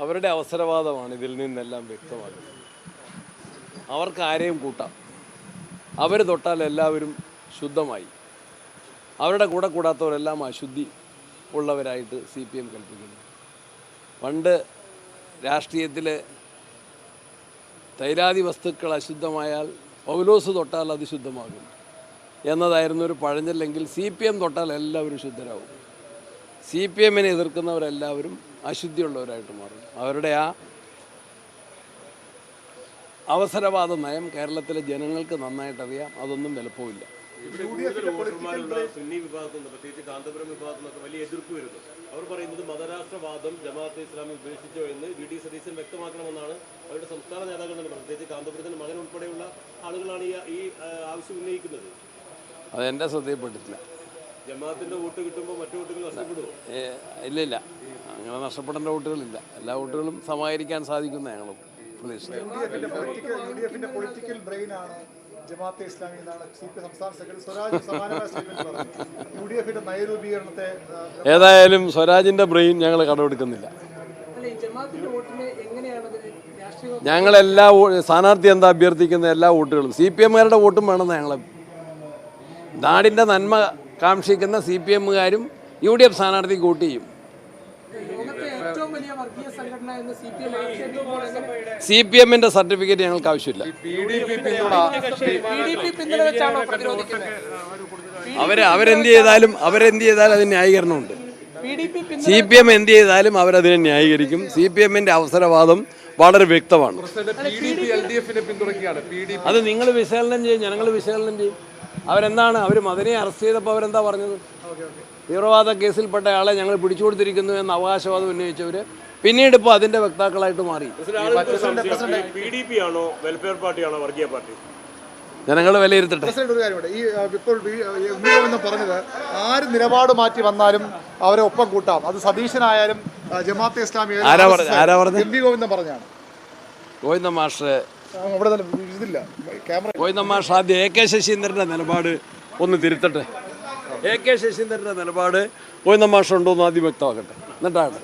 അവരുടെ അവസരവാദമാണ് ഇതിൽ നിന്നെല്ലാം വ്യക്തമാകുന്നത് അവർക്ക് ആരെയും കൂട്ടാം. അവർ തൊട്ടാൽ എല്ലാവരും ശുദ്ധമായി. അവരുടെ കൂടെ കൂടാത്തവരെല്ലാം അശുദ്ധി ഉള്ളവരായിട്ട് സി പി എം കൽപ്പിക്കുന്നു. പണ്ട് രാഷ്ട്രീയത്തിൽ തൈരാതി വസ്തുക്കൾ അശുദ്ധമായാൽ പൗലോസ് തൊട്ടാൽ അത് ശുദ്ധമാകും എന്നതായിരുന്നു ഒരു പഴഞ്ഞല്ലെങ്കിൽ സി പി എം തൊട്ടാൽ എല്ലാവരും ശുദ്ധരാകും സി പി എമ്മിനെ എതിർക്കുന്നവരെല്ലാവരും അശുദ്ധിയുള്ളവരായിട്ട് മാറും അവരുടെ ആ അവസരവാദ നയം കേരളത്തിലെ ജനങ്ങൾക്ക് നന്നായിട്ട് അറിയാം. അതൊന്നും വിലപ്പോവില്ല. സുന്നി പ്രത്യേകിച്ച് കാന്തപുരം വലിയ എതിർപ്പ് വരുന്നു. അവർ പറയുന്നത് മതരാഷ്ട്രവാദം ജമാഅത്തെ ഇസ്ലാമി ഉപേക്ഷിച്ചോ എന്ന് വി. ഡി. സതീശൻ വ്യക്തമാക്കണമെന്നാണ് അവരുടെ സംസ്ഥാന നേതാക്കൾ തന്നെ പ്രത്യേകിച്ച് കാന്തപുരത്തിന്റെ മകൻ ഉൾപ്പെടെയുള്ള ആളുകളാണ് ഈ ഈ ആ, ആവശ്യം ഉന്നയിക്കുന്നത്. അതെന്റെ ശ്രദ്ധയിൽപ്പെട്ടിട്ടില്ല ജമാഅത്തിന്റെ വോട്ട് കിട്ടുമ്പോൾ മറ്റു വോട്ടുകൾ നഷ്ടപ്പെടുമോ ഇല്ല ഇല്ല അങ്ങനെ നഷ്ടപ്പെടേണ്ട വോട്ടുകളില്ല. എല്ലാ വോട്ടുകളും സമാഹരിക്കാൻ സാധിക്കുന്ന ഞങ്ങൾ പ്രതീക്ഷിക്കുന്നത് യു ഡി എഫിന്റെ പൊളിറ്റിക്കൽ യു പൊളിറ്റിക്കൽ ബ്രെയിൻ ആണ് ജമാഅത്തെ ഇസ്ലാമി എന്നാണ് സി പി സംസ്ഥാന സെക്രട്ടറി സ്വരാജ് സമാനമായ സ്റ്റേറ്റ്മെന്റ് പറഞ്ഞു യു ഡി എഫിന്റെ നയരൂപീകരണത്തെ ആ, ഏതായാലും സ്വരാജിന്റെ ബ്രെയിൻ ഞങ്ങൾ കടമെടുക്കുന്നില്ല. അല്ല ഈ ജമാഅത്തിന്റെ വോട്ടിനെ എങ്ങനെയാണ് അത് രാഷ്ട്രീയ ഞങ്ങളെല്ലാ സ്ഥാനാർത്ഥി എന്താ അഭ്യർത്ഥിക്കുന്ന എല്ലാ വോട്ടുകളും സി പി എമ്മുകാരുടെ വോട്ടും വേണമെന്ന് ഞങ്ങൾ നാടിന്റെ നന്മ കാക്ഷിക്കുന്ന സി പി എമ്മുകാരും യു ഡി എഫ് സ്ഥാനാർത്ഥിക്ക് വോട്ട് ചെയ്യും. സി പി എമ്മിന്റെ സർട്ടിഫിക്കറ്റ് ഞങ്ങൾക്ക് ആവശ്യമില്ല. അവർ അവരെന്ത് ചെയ്താലും അവരെന്ത് ചെയ്താലും അതിന് ന്യായീകരണമുണ്ട്. സി പി എം എന്ത് ചെയ്താലും അവരതിനെ ന്യായീകരിക്കും. സി പി എമ്മിന്റെ അവസരവാദം വളരെ വ്യക്തമാണ്. അത് നിങ്ങൾ വിശകലനം ചെയ്യും ഞങ്ങൾ വിശകലനം ചെയ്യും. അവരെന്താണ്? അവർ മദനെ അറസ്റ്റ് ചെയ്തപ്പോൾ അവരെന്താ പറഞ്ഞത്? തീവ്രവാദ കേസിൽപ്പെട്ട ആളെ ഞങ്ങൾ പിടിച്ചു കൊടുത്തിരിക്കുന്നു എന്ന അവകാശവാദം ഉന്നയിച്ചവർ പിന്നീട് ഇപ്പോൾ അതിന്റെ വക്താക്കളായിട്ട് മാറി. ജനങ്ങൾ വിലയിരുത്തട്ടെ. ഒരു കാര്യമുണ്ട്. ഈ ആ, ഇപ്പോൾ വി- എം വി പറഞ്ഞത് ആര് നിലപാട് മാറ്റി വന്നാലും അവരെ ഒപ്പം കൂട്ടാം. അത് സതീശനായാലും ജമാഅത്തെ ഇസ്ലാമി? എം വി ഗോവിന്ദൻ പറഞ്ഞാണ് ഗോവിന്ദ മാഷ് അവിടെ ക്യാമറ പോയി നമ്മൾ എ കെ ശശീന്ദ്രന്റെ നിലപാട് ഒന്ന് തിരുത്തട്ടെ. എ കെ ശശീന്ദ്രന്റെ നിലപാട് ഉണ്ടോ എന്ന് ആദ്യം വ്യക്തമാക്കട്ടെ. എന്നിട്ടാണ്.